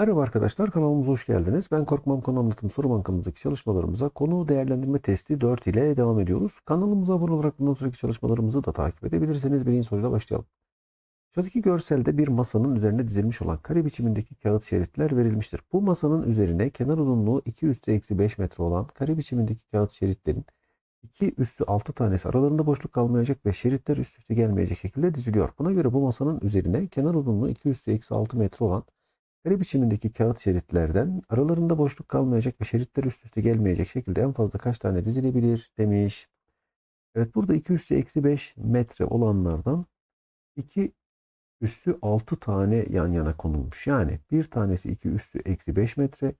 Merhaba arkadaşlar kanalımıza hoş geldiniz. Ben Korkmam Konu Anlatım soru bankamızdaki çalışmalarımıza konu değerlendirme testi 4 ile devam ediyoruz. Kanalımıza abone olarak bundan sonraki çalışmalarımızı da takip edebilirsiniz. Birinci soruyla başlayalım. Aşağıdaki görselde bir masanın üzerine dizilmiş olan kare biçimindeki kağıt şeritler verilmiştir. Bu masanın üzerine kenar uzunluğu 2 üstü eksi 5 metre olan kare biçimindeki kağıt şeritlerin 2 üstü 6 tanesi aralarında boşluk kalmayacak ve şeritler üst üste gelmeyecek şekilde diziliyor. Buna göre bu masanın üzerine kenar uzunluğu 2 üstü eksi 6 metre olan Kare biçimindeki kağıt şeritlerden aralarında boşluk kalmayacak ve şeritler üst üste gelmeyecek şekilde en fazla kaç tane dizilebilir demiş. Evet burada 2 üssü eksi 5 metre olanlardan 2 üssü 6 tane yan yana konulmuş. Yani bir tanesi 2 üssü eksi 5 metre,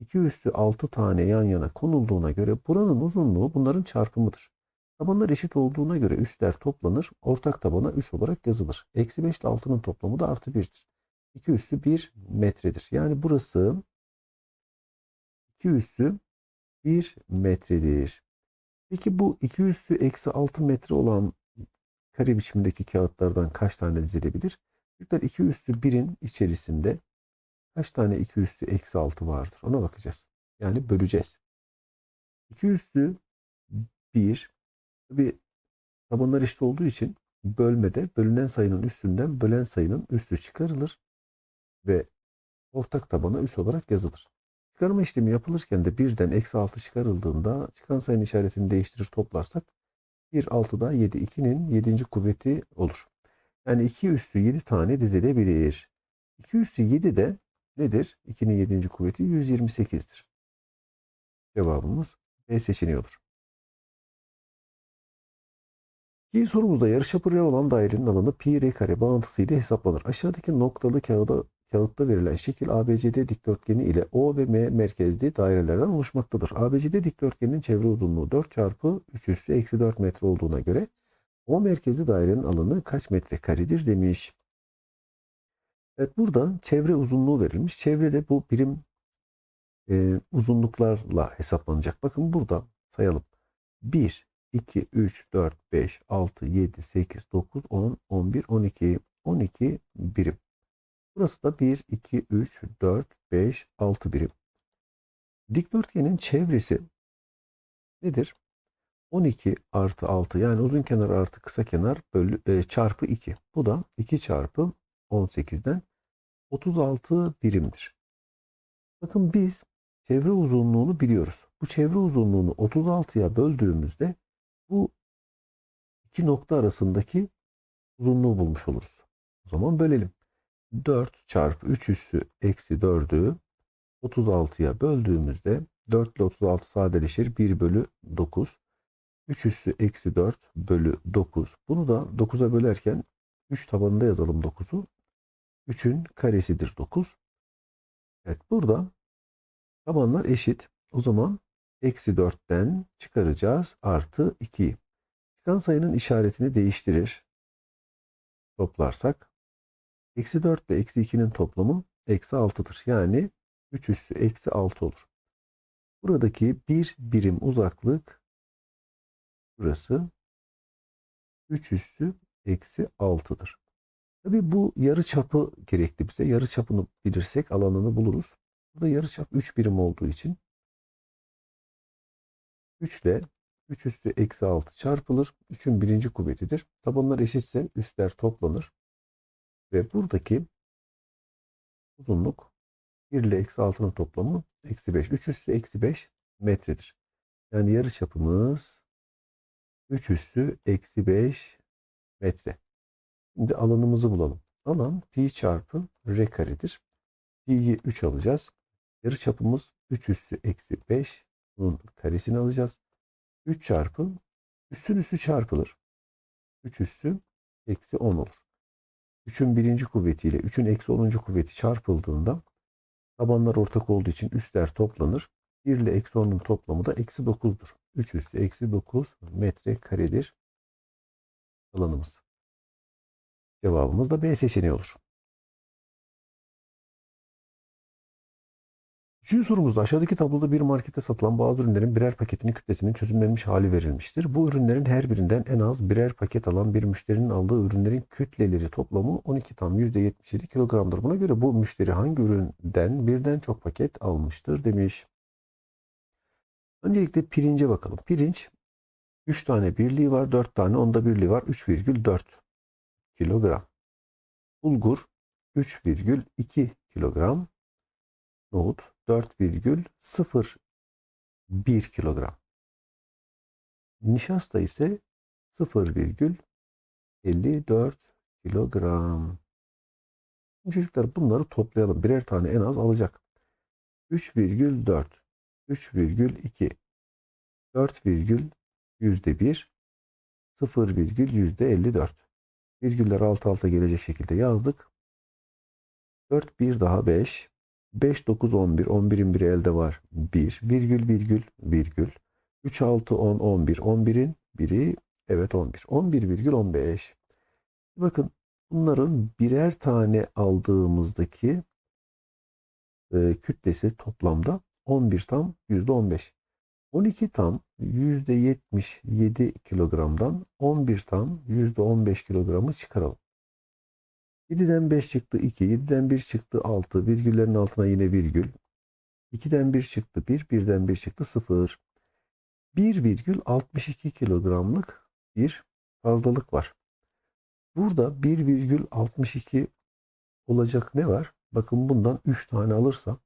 2 üssü 6 tane yan yana konulduğuna göre buranın uzunluğu bunların çarpımıdır. Tabanlar eşit olduğuna göre üstler toplanır, ortak tabana üs olarak yazılır. Eksi 5 ile 6'nın toplamı da artı 1'dir. 2 üssü 1 metredir. Yani burası 2 üssü 1 metredir. Peki bu 2 üssü eksi 6 metre olan kare biçimindeki kağıtlardan kaç tane dizilebilir? Çocuklar 2 üssü 1'in içerisinde kaç tane 2 üssü eksi 6 vardır? Ona bakacağız. Yani böleceğiz. 2 üssü 1 tabi tabanlar eşit olduğu için bölmede bölünen sayının üstünden bölen sayının üstü çıkarılır ve ortak tabana üs olarak yazılır. Çıkarma işlemi yapılırken de birden eksi 6 çıkarıldığında çıkan sayının işaretini değiştirir toplarsak 1 6'da 7 2'nin 7. kuvveti olur. Yani 2 üstü 7 tane dizilebilir. 2 üstü 7 de nedir? 2'nin 7. kuvveti 128'dir. Cevabımız B seçeneği olur. İkinci sorumuzda yarıçapı R olan dairenin alanı pi r kare bağıntısıyla hesaplanır. Aşağıdaki noktalı kağıda kağıtta verilen şekil ABCD dikdörtgeni ile O ve M merkezli dairelerden oluşmaktadır. ABCD dikdörtgeninin çevre uzunluğu 4 çarpı 3 üssü eksi 4 metre olduğuna göre O merkezli dairenin alanı kaç metre karedir demiş. Evet burada çevre uzunluğu verilmiş. Çevrede bu birim e, uzunluklarla hesaplanacak. Bakın burada sayalım. 1, 2, 3, 4, 5, 6, 7, 8, 9, 10, 11, 12, 12 birim. Burası da 1, 2, 3, 4, 5, 6 birim. Dikdörtgenin çevresi nedir? 12 artı 6 yani uzun kenar artı kısa kenar bölü, e, çarpı 2. Bu da 2 çarpı 18'den 36 birimdir. Bakın biz çevre uzunluğunu biliyoruz. Bu çevre uzunluğunu 36'ya böldüğümüzde bu iki nokta arasındaki uzunluğu bulmuş oluruz. O zaman bölelim. 4 çarpı 3 üssü eksi 4'ü 36'ya böldüğümüzde 4 ile 36 sadeleşir. 1 bölü 9. 3 üssü eksi 4 bölü 9. Bunu da 9'a bölerken 3 tabanında yazalım 9'u. 3'ün karesidir 9. Evet burada tabanlar eşit. O zaman eksi 4'ten çıkaracağız artı 2'yi. Çıkan sayının işaretini değiştirir. Toplarsak Eksi 4 ile eksi 2'nin toplamı eksi 6'dır. Yani 3 üssü eksi 6 olur. Buradaki bir birim uzaklık burası 3 üssü eksi 6'dır. Tabi bu yarı çapı gerekli bize. Yarı çapını bilirsek alanını buluruz. Burada yarı çap 3 birim olduğu için 3 ile 3 üssü eksi 6 çarpılır. 3'ün birinci kuvvetidir. Tabanlar eşitse üstler toplanır. Ve buradaki uzunluk 1 ile eksi 6'nın toplamı eksi 5. 3 üssü eksi 5 metredir. Yani yarı çapımız 3 üssü eksi 5 metre. Şimdi alanımızı bulalım. Alan pi çarpı r karedir. Pi'yi 3 alacağız. Yarı çapımız 3 üssü eksi 5. Bunun karesini alacağız. 3 çarpı üssün üssü çarpılır. 3 üssü eksi 10 olur. 3'ün birinci kuvvetiyle 3'ün eksi 10. kuvveti çarpıldığında tabanlar ortak olduğu için üstler toplanır. 1 ile eksi 10'un toplamı da eksi 9'dur. 3 üstü eksi 9 metre karedir alanımız. Cevabımız da B seçeneği olur. Üçüncü sorumuzda aşağıdaki tabloda bir markette satılan bazı ürünlerin birer paketinin kütlesinin çözümlenmiş hali verilmiştir. Bu ürünlerin her birinden en az birer paket alan bir müşterinin aldığı ürünlerin kütleleri toplamı 12 tam %77 kilogramdır. Buna göre bu müşteri hangi üründen birden çok paket almıştır demiş. Öncelikle pirince bakalım. Pirinç 3 tane birliği var, 4 tane onda birliği var. 3,4 kilogram. Bulgur 3,2 kilogram. Nohut 4,01 kilogram. Nişasta ise 0,54 kilogram. Çocuklar bunları toplayalım. Birer tane en az alacak. 3,4 3,2 4, yüzde 1 0, yüzde 54. Virgüller alt alta gelecek şekilde yazdık. 4 bir daha 5 5 9 11 11'in biri elde var. 1 virgül virgül virgül. 3 6 10 11 11'in biri evet 11 11 virgül 15 bakın bunların birer tane aldığımızdaki e, kütlesi toplamda 11 tam yüzde 15 12 tam yüzde 77 kilogramdan 11 tam yüzde 15 kilogramı çıkaralım. 7'den 5 çıktı 2, 7'den 1 çıktı 6, virgüllerin altına yine virgül. 2'den 1 çıktı 1, 1'den 1 çıktı 0. 1,62 kilogramlık bir fazlalık var. Burada 1,62 olacak ne var? Bakın bundan 3 tane alırsa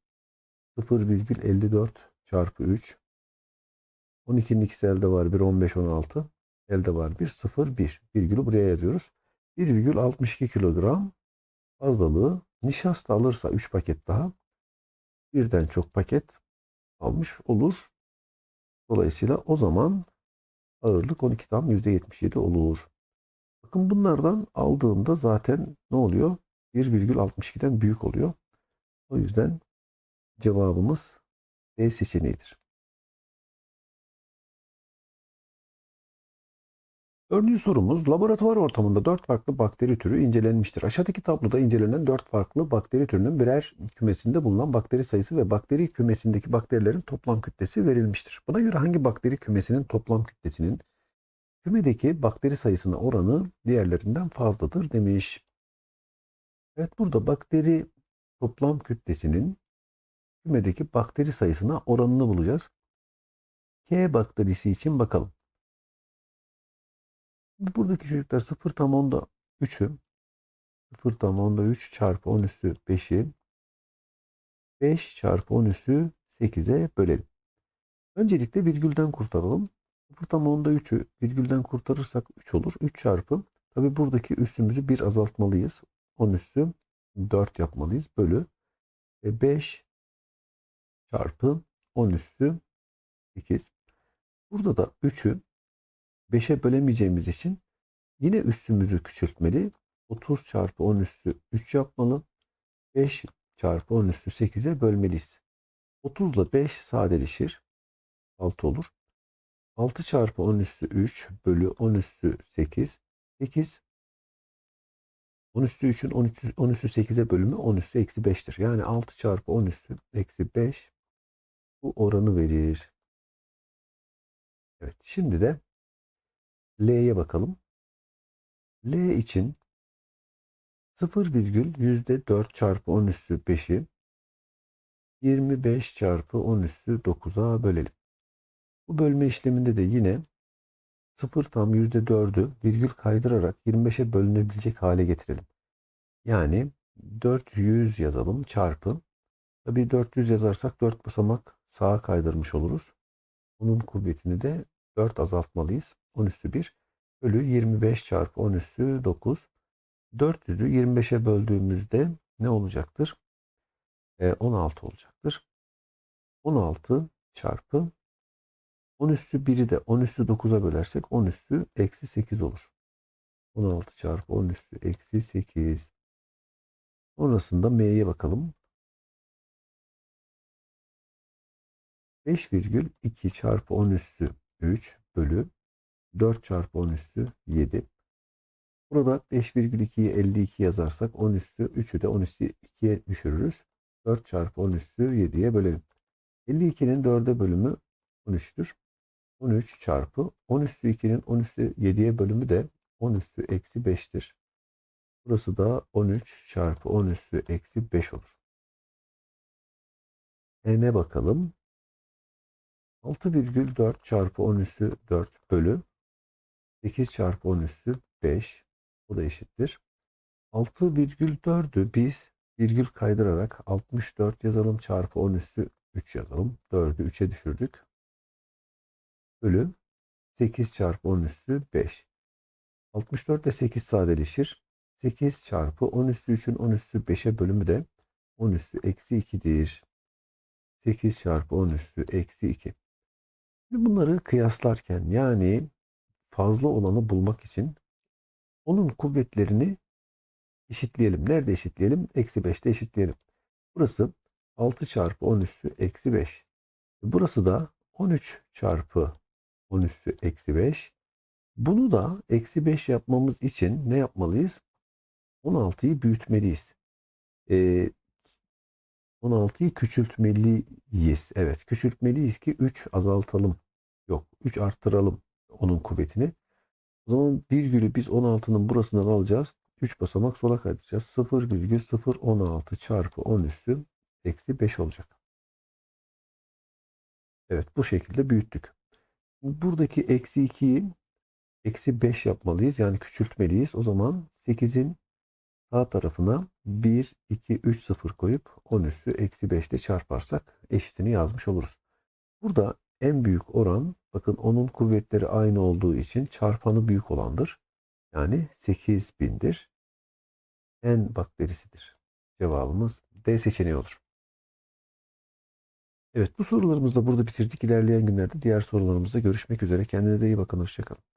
0,54 çarpı 3 12'nin ikisi elde var 1, 15, 16. Elde var 1, 0, 1. Virgülü buraya yazıyoruz. 1,62 kilogram fazlalığı nişasta alırsa 3 paket daha birden çok paket almış olur. Dolayısıyla o zaman ağırlık 12 tam %77 olur. Bakın bunlardan aldığımda zaten ne oluyor? 1,62'den büyük oluyor. O yüzden cevabımız D seçeneğidir. Dördüncü sorumuz laboratuvar ortamında dört farklı bakteri türü incelenmiştir. Aşağıdaki tabloda incelenen dört farklı bakteri türünün birer kümesinde bulunan bakteri sayısı ve bakteri kümesindeki bakterilerin toplam kütlesi verilmiştir. Buna göre hangi bakteri kümesinin toplam kütlesinin kümedeki bakteri sayısına oranı diğerlerinden fazladır demiş. Evet burada bakteri toplam kütlesinin kümedeki bakteri sayısına oranını bulacağız. K bakterisi için bakalım. Buradaki çocuklar 0 tam onda 3'ü 0 tam onda 3 çarpı 10 üssü 5'i 5 çarpı 10 üssü 8'e bölelim. Öncelikle virgülden kurtaralım. 0 tam onda 3'ü virgülden kurtarırsak 3 olur. 3 çarpı tabi buradaki üssümüzü 1 azaltmalıyız. 10 üssü 4 yapmalıyız. Bölü 5 e, çarpı 10 üssü 8. Burada da 3'ü 5'e bölemeyeceğimiz için yine üssümüzü küçültmeli. 30 çarpı 10 üssü 3 yapmalı. 5 çarpı 10 üssü 8'e bölmeliyiz. 30 ile 5 sadeleşir. 6 olur. 6 çarpı 10 üssü 3 bölü 10 üssü 8. 8 10 üssü 3'ün 10 üssü, 10 üssü 8'e bölümü 10 üssü eksi 5'tir. Yani 6 çarpı 10 üssü eksi 5 bu oranı verir. Evet şimdi de L'ye bakalım. L için 0 virgül yüzde 4 çarpı 10 üssü 5'i 25 çarpı 10 üssü 9'a bölelim. Bu bölme işleminde de yine 0 tam yüzde 4'ü virgül kaydırarak 25'e bölünebilecek hale getirelim. Yani 400 yazalım çarpı. Tabii 400 yazarsak 4 basamak sağa kaydırmış oluruz. Bunun kuvvetini de 4 azaltmalıyız. 10 üstü 1 bölü 25 çarpı 10 üstü 9. 400'ü 25'e böldüğümüzde ne olacaktır? E, 16 olacaktır. 16 çarpı 10 üstü 1'i de 10 üstü 9'a bölersek 10 üstü eksi 8 olur. 16 çarpı 10 üstü eksi 8. Sonrasında m'ye bakalım. 5,2 çarpı 10 üstü 3 bölü 4 çarpı 10 üstü 7. Burada 5,2'yi 52 yazarsak 10 üstü 3'ü de 10 üstü 2'ye düşürürüz. 4 çarpı 10 üstü 7'ye bölelim. 52'nin 4'e bölümü 13'tür. 13 çarpı 10 üssü 2'nin 10 üssü 7'ye bölümü de 10 üssü eksi 5'tir. Burası da 13 çarpı 10 üssü eksi 5 olur. N'e bakalım. 6,4 çarpı 10 üssü 4 bölü 8 çarpı 10 üssü 5. O da eşittir. 6,4'ü biz virgül kaydırarak 64 yazalım çarpı 10 üssü 3 yazalım. 4'ü 3'e düşürdük. Bölü 8 çarpı 10 üssü 5. 64 ile 8 sadeleşir. 8 çarpı 10 üssü 3'ün 10 üssü 5'e bölümü de 10 üssü eksi 2'dir. 8 çarpı 10 üssü eksi 2. Şimdi bunları kıyaslarken yani fazla olanı bulmak için onun kuvvetlerini eşitleyelim. Nerede eşitleyelim? Eksi 5'te eşitleyelim. Burası 6 çarpı 10 üssü eksi 5. Burası da 13 çarpı 10 üssü eksi 5. Bunu da eksi 5 yapmamız için ne yapmalıyız? 16'yı büyütmeliyiz. Ee, 16'yı küçültmeliyiz. Evet küçültmeliyiz ki 3 azaltalım. Yok 3 arttıralım onun kuvvetini. O zaman virgülü biz 16'nın burasından alacağız. 3 basamak sola kaydıracağız. 0,016 çarpı 10 üssü eksi 5 olacak. Evet bu şekilde büyüttük. Buradaki eksi 2'yi eksi 5 yapmalıyız. Yani küçültmeliyiz. O zaman 8'in sağ tarafına 1, 2, 3, 0 koyup 10 üssü eksi 5 ile çarparsak eşitini yazmış oluruz. Burada en büyük oran bakın onun kuvvetleri aynı olduğu için çarpanı büyük olandır. Yani 8000'dir. En bakterisidir. Cevabımız D seçeneği olur. Evet bu sorularımızı da burada bitirdik. İlerleyen günlerde diğer sorularımızda görüşmek üzere. Kendine de iyi bakın. Hoşçakalın.